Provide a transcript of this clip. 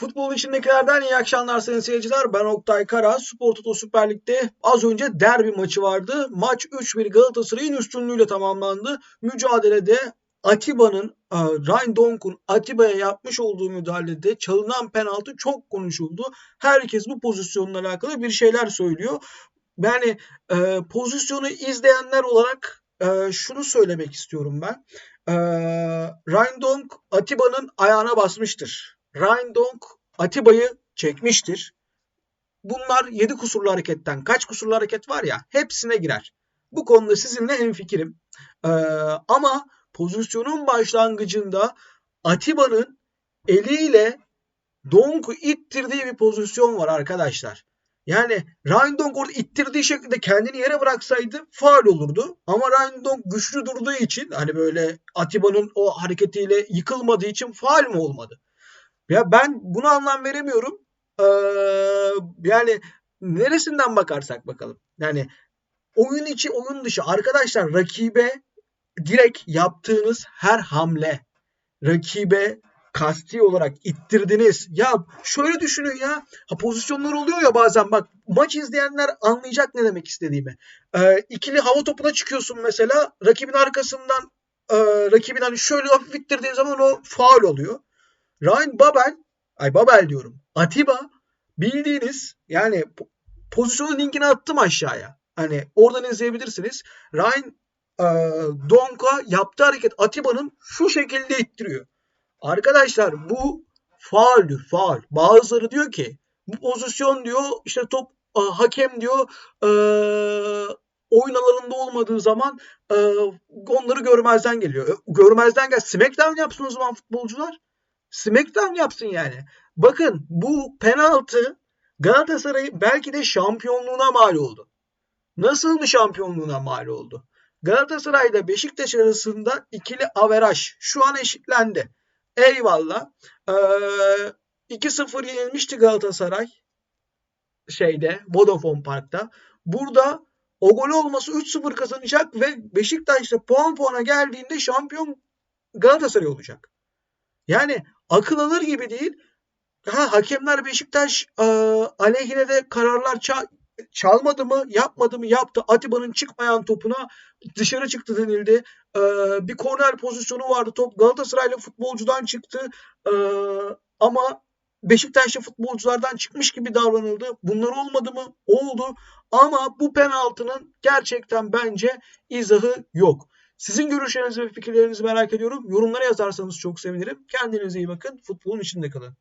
Futbolun içindekilerden iyi akşamlar sayın seyirciler. Ben Oktay Kara. Spor Toto Süper Lig'de az önce derbi maçı vardı. Maç 3-1 Galatasaray'ın üstünlüğüyle tamamlandı. Mücadelede Atiba'nın, e, Ryan Donk'un Atiba'ya yapmış olduğu müdahalede çalınan penaltı çok konuşuldu. Herkes bu pozisyonla alakalı bir şeyler söylüyor. Yani e, pozisyonu izleyenler olarak e, şunu söylemek istiyorum ben. Ryan Donk Atiba'nın ayağına basmıştır. Ryan Donk Atiba'yı çekmiştir. Bunlar 7 kusurlu hareketten kaç kusurlu hareket var ya hepsine girer. Bu konuda sizinle hemfikirim. Ee, ama pozisyonun başlangıcında Atiba'nın eliyle Donk'u ittirdiği bir pozisyon var arkadaşlar. Yani Ryan Donk orada ittirdiği şekilde kendini yere bıraksaydı faal olurdu. Ama Ryan Donk güçlü durduğu için hani böyle Atiba'nın o hareketiyle yıkılmadığı için faal mi olmadı? Ya ben buna anlam veremiyorum. Ee, yani neresinden bakarsak bakalım. Yani oyun içi oyun dışı arkadaşlar rakibe direkt yaptığınız her hamle rakibe kasti olarak ittirdiniz. Ya şöyle düşünün ya. Ha, pozisyonlar oluyor ya bazen bak maç izleyenler anlayacak ne demek istediğimi. Ee, ikili hava topuna çıkıyorsun mesela rakibin arkasından e, rakibin hani şöyle hafif ittirdiğin zaman o faul oluyor. Ryan Babel, ay Babel diyorum. Atiba bildiğiniz yani pozisyonun linkini attım aşağıya. Hani oradan izleyebilirsiniz. Ryan e, Donka yaptığı hareket Atiba'nın şu şekilde ittiriyor. Arkadaşlar bu fauldü faul. Bazıları diyor ki bu pozisyon diyor işte top e, hakem diyor e, oyun alanında olmadığı zaman e, onları görmezden geliyor. E, görmezden gel. Smackdown yapsın o zaman futbolcular. Smackdown yapsın yani. Bakın bu penaltı Galatasaray'ı belki de şampiyonluğuna mal oldu. Nasıl bir şampiyonluğuna mal oldu? Galatasaray ile Beşiktaş arasında ikili averaj şu an eşitlendi. Eyvallah. Ee, 2-0 yenilmişti Galatasaray şeyde Vodafone Park'ta. Burada o gol olması 3-0 kazanacak ve Beşiktaş'ta puan puana geldiğinde şampiyon Galatasaray olacak. Yani akıl alır gibi değil. Ha, hakemler Beşiktaş e, aleyhine de kararlar ça- çalmadı mı, yapmadı mı, yaptı. Atiba'nın çıkmayan topuna dışarı çıktı denildi. E, bir korner pozisyonu vardı. Top Galatasaraylı futbolcudan çıktı. E, ama Beşiktaşlı futbolculardan çıkmış gibi davranıldı. Bunlar olmadı mı? Oldu. Ama bu penaltının gerçekten bence izahı yok. Sizin görüşlerinizi ve fikirlerinizi merak ediyorum. Yorumlara yazarsanız çok sevinirim. Kendinize iyi bakın. Futbolun içinde kalın.